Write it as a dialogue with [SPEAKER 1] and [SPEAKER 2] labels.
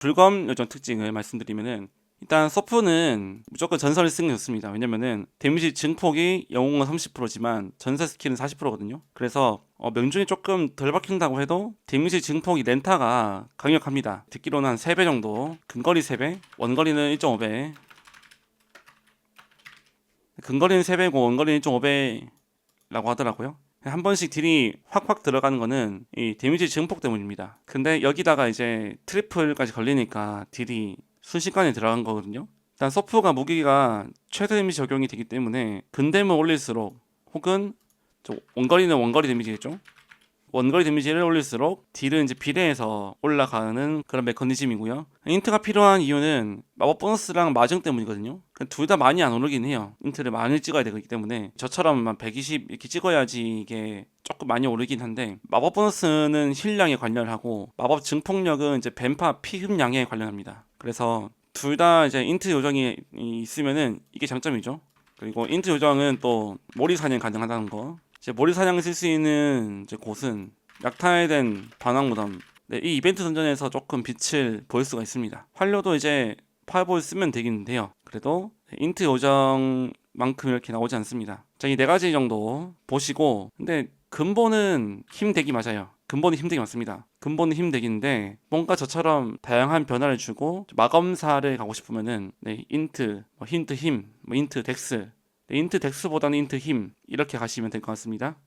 [SPEAKER 1] 불검 요정 특징을 말씀드리면은 일단 서프는 무조건 전설을 쓰는 게 좋습니다. 왜냐면은 데미지 증폭이 영웅은 30%지만 전설 스킬은 40%거든요. 그래서 어, 명중이 조금 덜 박힌다고 해도 데미지 증폭이 렌타가 강력합니다. 듣기로는 한 3배 정도. 근거리 3배, 원거리는 1.5배. 근거리는 3배고 원거리는 1.5배라고 하더라고요. 한 번씩 딜이 확확 들어가는 거는 이 데미지 증폭 때문입니다. 근데 여기다가 이제 트리플까지 걸리니까 딜이 순식간에 들어간 거거든요. 일단 서프가 무기가 최대 데미지 적용이 되기 때문에 근댐을 올릴수록 혹은 저 원거리는 원거리 데미지겠죠. 원거리 데미지를 올릴수록 딜은 이제 비례해서 올라가는 그런 메커니즘이고요. 인트가 필요한 이유는 마법 보너스랑 마정 때문이거든요. 둘 다 많이 안 오르긴 해요. 인트를 많이 찍어야 되기 때문에 저처럼 한120 이렇게 찍어야지 이게 조금 많이 오르긴 한데 마법 보너스는 힐량에 관련하고 마법 증폭력은 이제 뱀파 피 흡량에 관련합니다. 그래서 둘 다 이제 인트 요정이 있으면은 이게 장점이죠. 그리고 인트 요정은 또 몰이 사냥 가능하다는 거. 이제 쓸수 있는 이제 곳은 약탈된 반항 무덤. 네, 이 이벤트 던전에서 조금 빛을 보일 수가 있습니다. 활료도 이제 파이볼 쓰면 되긴 돼요. 그래도 인트 요정만큼 이렇게 나오지 않습니다. 자, 이 네 가지 정도 보시고, 근데 근본은 힘대기 맞아요. 근본은 힘대기 맞습니다. 근본은 힘대기인데 뭔가 저처럼 다양한 변화를 주고 마검사를 가고 싶으면은 네, 인트, 뭐 힌트 힘, 뭐 인트 덱스, 네, 인트 덱스보다는 인트 힘 이렇게 가시면 될 것 같습니다.